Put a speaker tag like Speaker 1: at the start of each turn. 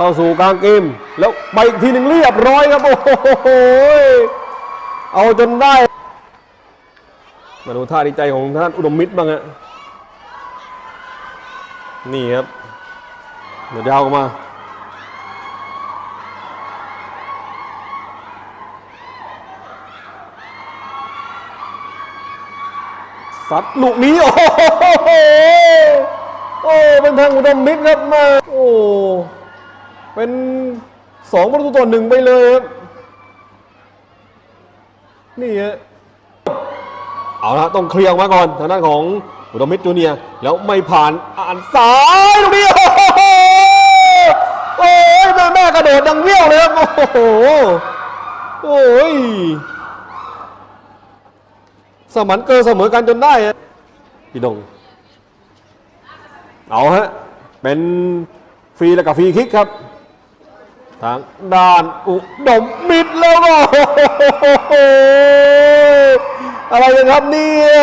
Speaker 1: เข้าสู่กลางเกม แล้วไปอีกทีหนึ่งเรียบร้อยครับ โอ้โห เอาจนได้ มาดูท่าดีใจของท่านอุดมมิตรบ้างฮะ นี่ครับ เดี๋ยวยาวออกมาสัตว์ลูกนี้ โอ้โห โอ้ เป็นทางอุดมมิตรครับมา โอ้ เป็นสองประตูต่อหนึ่งไปเลยครับนี่ฮะเอาละต้องเคลียร์มาก่อนทางด้านของอุดมมิตรจูเนียแล้วไม่ผ่านอ่านซ้ายตรงนี้โอ้โหโอ้ยแม่แม่กระโดดดังเวี่ยวเลยครับโอ้โหโอ้ยสมันเกินเสมอกันจนได้พี่ดงเอาฮะเป็นฟรีแล้วกับฟรีคิกครับ ทางด้านอุดมมิดแล้วก็อะไรกันครับเนี่ย